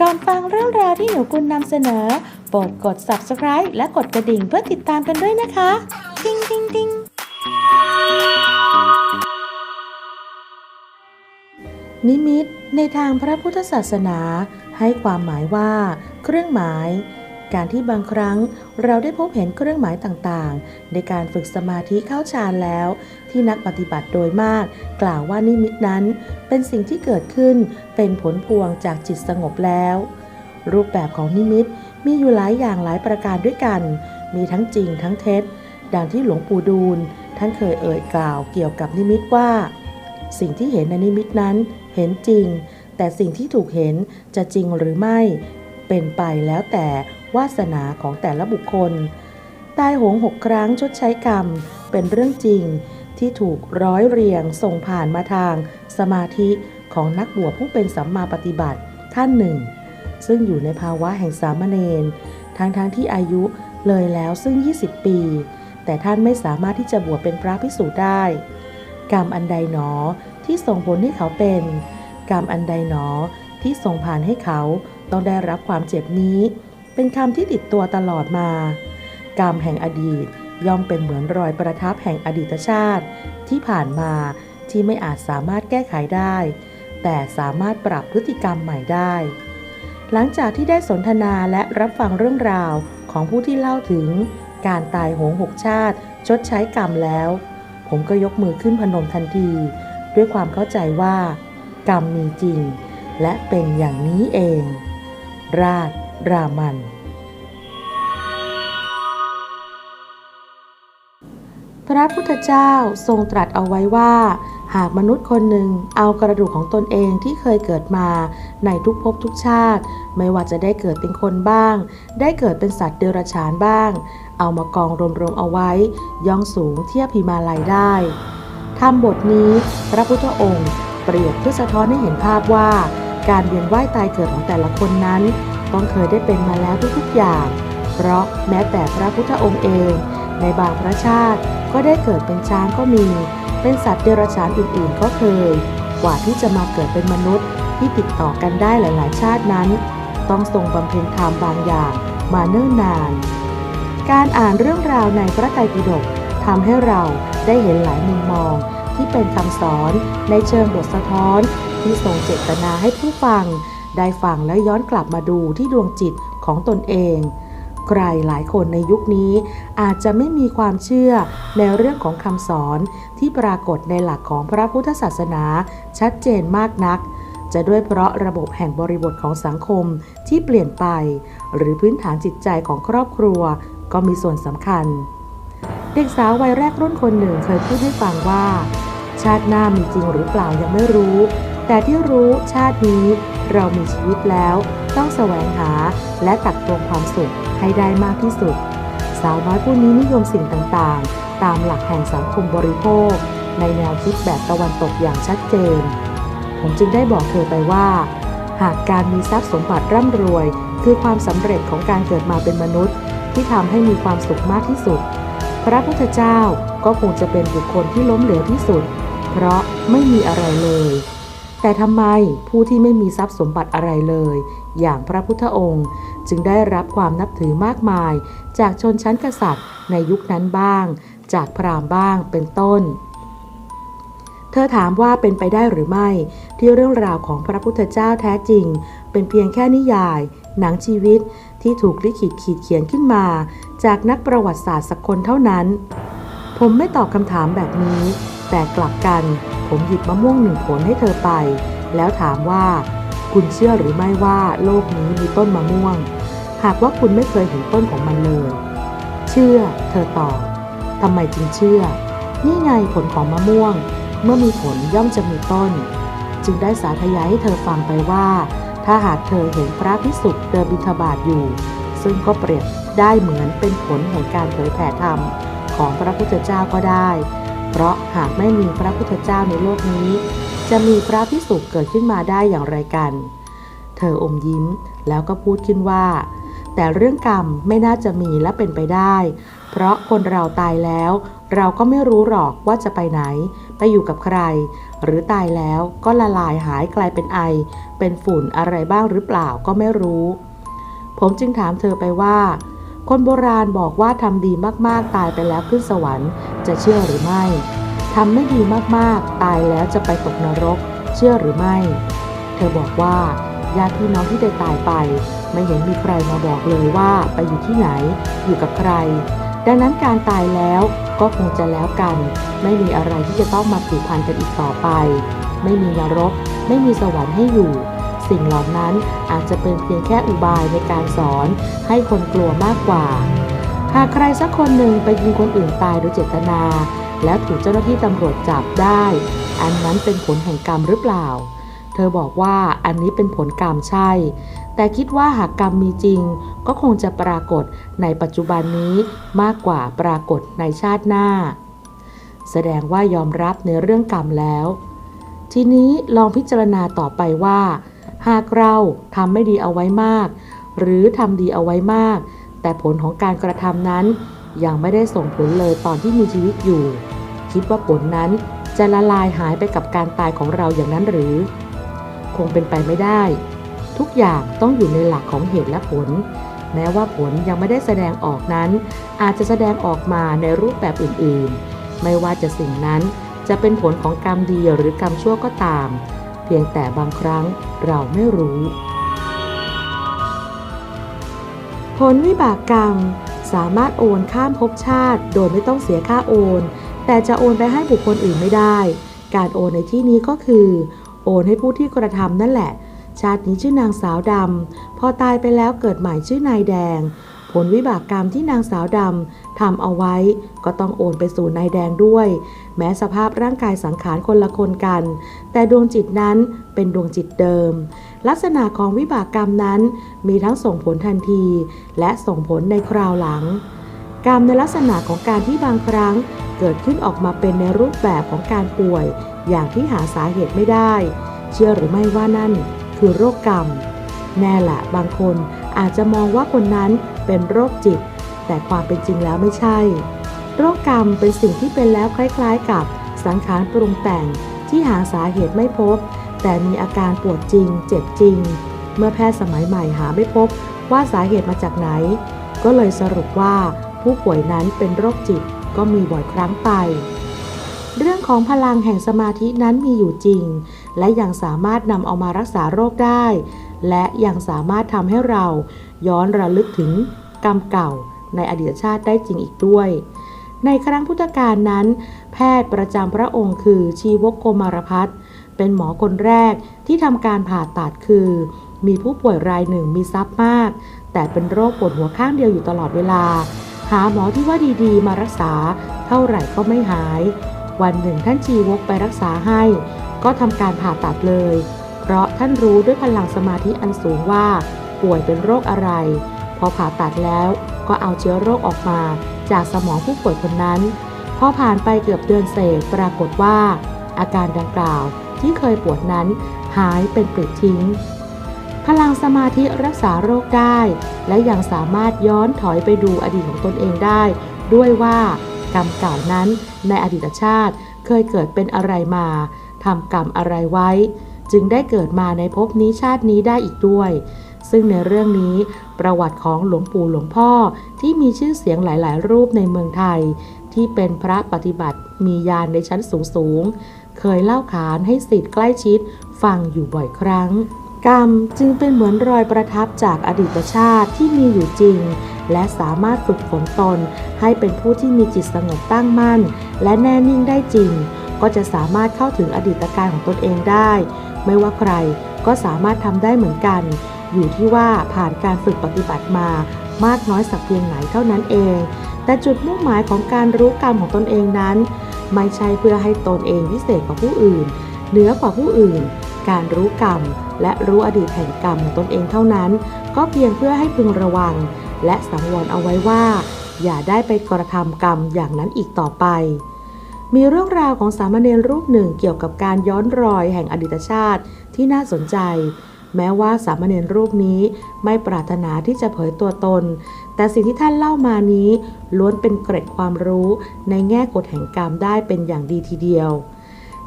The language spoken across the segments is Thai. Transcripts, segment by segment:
ก่อนฟังเรื่องราวที่หนูกุลนำเสนอ โปรดกด subscribe และกดกระดิ่งเพื่อติดตามกันด้วยนะคะ ติ๊งติ๊งติ๊งนิมิตในทางพระพุทธศาสนาให้ความหมายว่า เครื่องหมาย การที่บางครั้งเราได้พบเห็นเครื่องหมายต่างๆ ในการฝึกสมาธิเข้าฌานแล้ว ที่นักปฏิบัติโดยมาก กล่าวว่านิมิตนั้น เป็นสิ่งที่เกิดขึ้นเป็นผลพวงจากจิตสงบแล้ว รูปแบบของนิมิตมีอยู่หลายอย่างหลายประการด้วยกัน มีทั้งจริงทั้งเท็จ ดังที่หลวงปู่ดูลท่านเคยเอ่ยกล่าวเกี่ยวกับนิมิตว่า สิ่งที่เห็นในนิมิตนั้นเห็นจริง แต่สิ่งที่ถูกเห็นจะจริงหรือไม่เป็นไปแล้วแต่ วาสนาของแต่ละบุคคล ตายโหงหกครั้งชดใช้กรรมเป็นเรื่องจริงที่ถูกร้อยเรียงส่งผ่านมาทางสมาธิของนักบวชผู้เป็นสัมมาปฏิบัติท่านหนึ่ง ซึ่งอยู่ในภาวะแห่งสามเณรทั้งๆทที่อายุเลยแล้วซึ่ง 20 ปี แต่ท่านไม่สามารถที่จะบวชเป็นพระภิกษุได้ กรรมอันใดหนอที่ส่งผลให้เขาเป็น กรรมอันใดหนอที่ส่งผ่านให้เขาต้องได้รับความเจ็บนี้ เป็นคำที่ติดตัวตลอดมา กรรมแห่งอดีตย่อมเป็นเหมือนรอยประทับแห่งอดีตชาติ ที่ผ่านมาที่ไม่อาจสามารถแก้ไขได้ แต่สามารถปรับพฤติกรรมใหม่ได้ หลังจากที่ได้สนทนาและรับฟังเรื่องราวของผู้ที่เล่าถึง การตายโหงหกชาติ ชดใช้กรรมแล้ว ผมก็ยกมือขึ้นพนมทันที ด้วยความเข้าใจว่า กรรมมีจริง และเป็นอย่างนี้เอง ราช รามัน พระพุทธเจ้าทรงตรัสเอาไว้ว่า หากมนุษย์คนหนึ่งเอากระดูกของตนเองที่เคยเกิดมาในทุกภพทุกชาติ ไม่ว่าจะได้เกิดเป็นคนบ้าง ได้เกิดเป็นสัตว์เดรัจฉานบ้าง เอามากองรวมๆเอาไว้ ย่องสูงเทียบพิมาลัยได้ทำบทนี้พระพุทธองค์เปรียบเพื่อสะท้อนให้เห็นภาพว่า การเวียนว่ายตายเกิดของแต่ละคนนั้น ต้องเคยได้เป็นมาแล้วทุกๆอย่าง เพราะแม้แต่พระพุทธองค์เอง ในบางพระชาติก็ได้เกิดเป็นช้างก็มี เป็นสัตว์เดรัจฉานอื่นๆ ก็เคย กว่าที่จะมาเกิดเป็นมนุษย์ที่ติดต่อกันได้หลาย ๆ ชาตินั้น ต้องทรงบำเพ็ญธรรมบางอย่างมาเนิ่นนาน การอ่านเรื่องราวในพระไตรปิฎกทำให้เราได้เห็นหลายมุมมองที่เป็นคำสอนในเชิงบทสะท้อน ที่ทรงเจตนาให้ผู้ฟัง ได้ฟังและย้อนกลับมาดูที่ดวงจิตของตนเอง ใครหลายคนในยุคนี้อาจจะไม่มีความเชื่อในเรื่องของคำสอนที่ปรากฏในหลักของพระพุทธศาสนาชัดเจนมากนัก จะด้วยเพราะระบบแห่งบริบทของสังคมที่เปลี่ยนไป หรือพื้นฐานจิตใจของครอบครัวก็มีส่วนสำคัญ เด็กสาววัยแรกรุ่นคนหนึ่งเคยพูดให้ฟังว่า ชาติหน้ามีจริงหรือเปล่ายังไม่รู้ แต่ที่รู้ชาตินี้ เรามีชีวิตแล้ว ต้องแสวงหาและตักตวงความสุขให้ได้มากที่สุด สาวน้อยผู้นี้นิยมสิ่งต่างๆ ตามหลักแห่งสังคมบริโภค ในแนวคิดแบบตะวันตกอย่างชัดเจน ผมจึงได้บอกเธอไปว่า หากการมีทรัพย์สมบัติร่ำรวย คือความสำเร็จของการเกิดมาเป็นมนุษย์ ที่ทำให้มีความสุขมากที่สุด พระพุทธเจ้าก็คงจะเป็นบุคคลที่ล้มเหลวที่สุด เพราะไม่มีอะไรเลย แต่ทำไมผู้ที่ไม่มีทรัพย์สมบัติอะไรเลย อย่างพระพุทธองค์ จึงได้รับความนับถือมากมาย จากชนชั้นกษัตริย์ในยุคนั้นบ้าง จากพราหมณ์บ้างเป็นต้น เธอถามว่าเป็นไปได้หรือไม่ ที่เรื่องราวของพระพุทธเจ้าแท้จริง เป็นเพียงแค่นิยาย หนังชีวิตที่ถูกลิขิตขีดเขียนขึ้นมา จากนักประวัติศาสตร์สักคนเท่านั้น ผมไม่ตอบคำถามแบบนี้ แต่กลับกัน ผมหยิบมะม่วงหนึ่งผลให้เธอไป แล้วถามว่า คุณเชื่อหรือไม่ว่าโลกนี้มีต้นมะม่วง หากว่าคุณไม่เคยเห็นต้นของมันเลย เชื่อ เธอตอบทำไมจึงเชื่อ นี่ไงผลของมะม่วง เมื่อมีผลย่อมจะมีต้น จึงได้สาธยายให้เธอฟังไปว่า ถ้าหากเธอเห็นพระพิสุเดินบิณฑบาตอยู่ ซึ่งก็เปรียบได้เหมือนเป็นผลแห่งการเผยแผ่ธรรมของพระพุทธเจ้าก็ได้ เพราะหากไม่มีพระพุทธเจ้าในโลกนี้ จะมีพระพิสุเกิดขึ้นมาได้อย่างไรกัน เธออมยิ้มแล้วก็พูดขึ้นว่า แต่เรื่องกรรมไม่น่าจะมีและเป็นไปได้ เพราะคนเราตายแล้ว เราก็ไม่รู้หรอกว่าจะไปไหน ไปอยู่กับใคร หรือตายแล้วก็ละลายหายกลายเป็นไอ เป็นฝุ่นอะไรบ้างหรือเปล่าก็ไม่รู้ ผมจึงถามเธอไปว่า คนโบราณบอกว่าทำดีมากๆ ตายไปแล้วขึ้นสวรรค์ จะเชื่อหรือไม่ทำไม่ดีมากๆ ตายแล้วจะไปตกนรก เชื่อหรือไม่ เธอบอกว่าญาติพี่น้องที่ได้ตายไป ไม่เห็นมีใครมาบอกเลยว่าไปอยู่ที่ไหน อยู่กับใคร ดังนั้นการตายแล้วก็คงจะแล้วกัน ไม่มีอะไรที่จะต้องมาผูกพันกันอีกต่อไป ไม่มีนรก ไม่มีสวรรค์ให้อยู่ สิ่งเหล่านั้นอาจจะเป็นเพียงแค่อุบายในการสอน ให้คนกลัวมากกว่า หากใครสักคนหนึ่งไปยิงคนอื่นตายโดยเจตนา แล้วถูกเจ้าหน้าที่ตำรวจจับได้ อันนั้นเป็นผลแห่งกรรมหรือเปล่า เธอบอกว่าอันนี้เป็นผลกรรมใช่ แต่คิดว่าหากกรรมมีจริง ก็คงจะปรากฏในปัจจุบันนี้มากกว่าปรากฏในชาติหน้า แสดงว่ายอมรับในเรื่องกรรมแล้วทีนี้ลองพิจารณาต่อไปว่า หากเราทำไม่ดีเอาไว้มาก หรือทำดีเอาไว้มาก แต่ผลของการกระทำนั้น ยังไม่ได้ส่งผลเลยตอนที่มีชีวิตอยู่ คิดว่าผลนั้นจะละลายหายไปกับการตายของเราอย่างนั้นหรือ คงเป็นไปไม่ได้ ทุกอย่างต้องอยู่ในหลักของเหตุและผล แม้ว่าผลยังไม่ได้แสดงออกนั้น อาจจะแสดงออกมาในรูปแบบอื่นๆ ไม่ว่าจะสิ่งนั้นจะเป็นผลของกรรมดีหรือกรรมชั่วก็ตาม พียงแต่บางครั้งเราไม่รู้ ผลวิบากกรรมสามารถโอนข้ามภพชาติ โดยไม่ต้องเสียค่าโอน แต่จะโอนไปให้บุคคลอื่นไม่ได้ การโอนในที่นี้ก็คือ โอนให้ผู้ที่กระทำนั่นแหละ ชาตินี้ชื่อนางสาวดำพอตายไปแล้วเกิดใหม่ชื่อนายแดง ผลวิบากกรรมที่นางสาวดำทำเอาไว้ ก็ต้องโอนไปสู่นายแดงด้วย แม้สภาพร่างกายสังขารคนละคนกัน แต่ดวงจิตนั้นเป็นดวงจิตเดิม ลักษณะของวิบากกรรมนั้นมีทั้งส่งผลทันที และส่งผลในคราวหลัง กรรมในลักษณะของการที่บางครั้ง เกิดขึ้นออกมาเป็นในรูปแบบของการป่วย อย่างที่หาสาเหตุไม่ได้ เชื่อหรือไม่ว่านั่น คือโรคกรรมแน่ละบางคนอาจจะมองว่าคนนั้น เป็นโรคจิต แต่ความเป็นจริงแล้วไม่ใช่ โรคกรรมเป็นสิ่งที่เป็นแล้วคล้ายๆ กับสังขารปรุงแต่งที่หาสาเหตุไม่พบ แต่มีอาการปวดจริง เจ็บจริง เมื่อแพทย์สมัยใหม่หาไม่พบว่าสาเหตุมาจากไหน ก็เลยสรุปว่าผู้ป่วยนั้นเป็นโรคจิตก็มีบ่อยครั้งไป เรื่องของพลังแห่งสมาธินั้นมีอยู่จริง และยังสามารถนำเอามารักษาโรคได้ และยังสามารถทำให้เรา ย้อนระลึกถึงกรรมเก่าในอดีตชาติได้จริงอีกด้วย ในครั้งพุทธกาลนั้น แพทย์ประจำพระองค์คือชีวกโกมารพัฒน์เป็นหมอคนแรกที่ทำการผ่าตัดคือ มีผู้ป่วยรายหนึ่งมีทรัพย์มาก แต่เป็นโรคปวดหัวข้างเดียวอยู่ตลอดเวลา หาหมอที่ว่าดีๆ มารักษา เท่าไหร่ก็ไม่หาย วันหนึ่งท่านชีวกไปรักษาให้ ก็ทำการผ่าตัดเลย เพราะท่านรู้ด้วยพลังสมาธิอันสูงว่า ป่วยเป็นโรคอะไร พอผ่าตัดแล้วก็เอาเชื้อโรคออกมาจากสมองผู้ป่วยคนนั้น พอผ่านไปเกือบเดือนเศษปรากฏว่า อาการดังกล่าวที่เคยปวดนั้นหายเป็นปลิดทิ้ง พลังสมาธิรักษาโรคได้ และยังสามารถย้อนถอยไปดูอดีตของตนเองได้ ด้วยว่ากรรมเก่านั้นในอดีตชาติเคยเกิดเป็นอะไรมาทำกรรมอะไรไว้ จึงได้เกิดมาในภพนี้ชาตินี้ได้อีกด้วย ซึ่งในเรื่องนี้ประวัติของหลวงปู่หลวงพ่อที่มีชื่อเสียงหลาย ๆ รูปในเมืองไทย ที่เป็นพระปฏิบัติมีญาณในชั้นสูง ๆ เคยเล่าขานให้สิทธิ์ใกล้ชิดฟังอยู่บ่อยครั้ง กรรมจึงเป็นเหมือนรอยประทับจากอดีตชาติที่มีอยู่จริง และสามารถฝึกฝนตน ให้เป็นผู้ที่มีจิตสงบตั้งมั่น และแน่นิ่งได้จริง ก็จะสามารถเข้าถึงอดีตการของตนเองได้ ไม่ว่าใครก็สามารถทำได้เหมือนกัน อยู่ที่ว่าผ่านการฝึกปฏิบัติมามากน้อยสักเพียงไหนเท่านั้นเอง แต่จุดมุ่งหมายของการรู้กรรมของตนเองนั้น ไม่ใช่เพื่อให้ตนเองวิเศษกว่าผู้อื่น เหนือกว่าผู้อื่น การรู้กรรม และรู้อดีตแห่งกรรมของตนเองเท่านั้น ก็เพียงเพื่อให้พึงระวัง และสังวรเอาไว้ว่า อย่าได้ไปกระทำกรรมอย่างนั้นอีกต่อไปมีเรื่องราวของสามเณรรูปหนึ่งเกี่ยวกับการย้อนรอยแห่งอดีตชาติที่น่าสนใจ แม้ว่าสามเณรรูปนี้ไม่ปรารถนาที่จะเผยตัวตน แต่สิ่งที่ท่านเล่ามานี้ ล้วนเป็นเกร็ดความรู้ในแง่กฎแห่งกรรมได้เป็นอย่างดีทีเดียว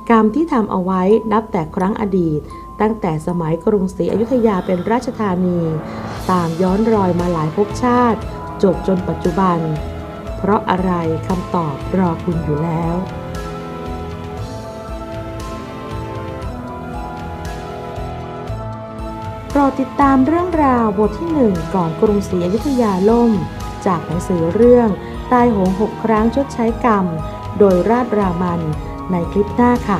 กรรมที่ทำเอาไว้นับแต่ครั้งอดีต ตั้งแต่สมัยกรุงศรีอยุธยาเป็นราชธานี ตามย้อนรอยมาหลายภพชาติ จบจนปัจจุบัน เพราะอะไรคำตอบรอคุณอยู่แล้ว รดติดตามเรื่องราวบทที่หนึ่งก่อนกรุงศรีอยุธยาล่ม จากหนังสือเรื่องตายโหงหกครั้งชดใช้กรรม โดยราชรามันในคลิปหน้าค่ะ